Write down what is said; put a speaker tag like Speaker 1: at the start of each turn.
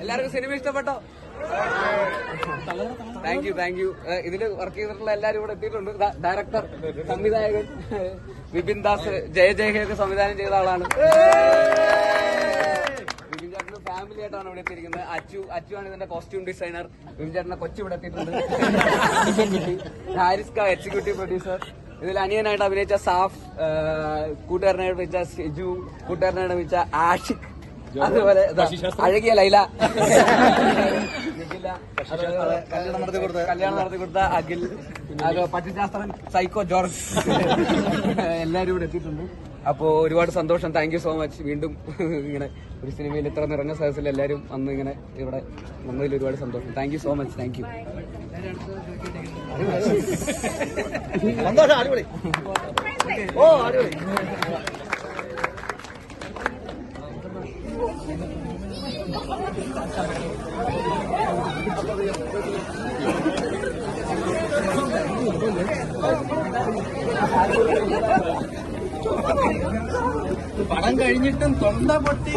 Speaker 1: എല്ലാവർക്കും സിനിമ ഇഷ്ടപ്പെട്ടോ? Thank you thank you ഇതിൽ വർക്ക് ചെയ്തിട്ടുള്ള എല്ലാവരും ഇവിടെ എത്തിയിട്ടുണ്ട്. ഡയറക്ടർ സംവിധായകൻ വിപിൻ ദാസ് ജയ ജയഹയൊക്കെ സംവിധാനം ചെയ്ത ആളാണ്. ആയിട്ടാണ് ഇവിടെ എത്തിയിരിക്കുന്നത്. അച്ചു അച്ചു ആണ് ഇതിന്റെ കോസ്റ്റ്യൂം ഡിസൈനർ വിംചേട്ടനെ കൊച്ചു ഇവിടെ എത്തിയിട്ടുണ്ട്. ഹാരിസ് ക എക്സിക്യൂട്ടീവ് പ്രൊഡ്യൂസർ ഇതിൽ അനിയനായിട്ട് അഭിനയിച്ച സാഫ് കൂട്ടുകാരനായിട്ട് അഭിനയിച്ച സിജു കൂട്ടുകാരനായിട്ട് അഭിനയിച്ച ആഷിഖ്. അതുപോലെ അഴകിയ ലൈല. കല്യാണം നടത്തി കൊടുത്ത കല്യാണം നടത്തി കൊടുത്ത അഖിൽ. പട്ടിശാസ്ത്രൻ psycho George. എല്ലാവരും ഇവിടെ എത്തിയിട്ടുണ്ട്. അപ്പോ ഒരുപാട് സന്തോഷം. താങ്ക് യു സോ മച്ച് വീണ്ടും ഇങ്ങനെ ഒരു സിനിമയിൽ ഇത്ര നിറഞ്ഞ സദസ്സിൽ എല്ലാവരും വന്ന് ഇങ്ങനെ ഇവിടെ വന്നതിൽ ഒരുപാട് സന്തോഷം. Thank you so much thank you
Speaker 2: അടിപൊളി ഓ അടിപൊളി. പടം കഴിഞ്ഞിട്ടും തൊണ്ട പൊട്ടി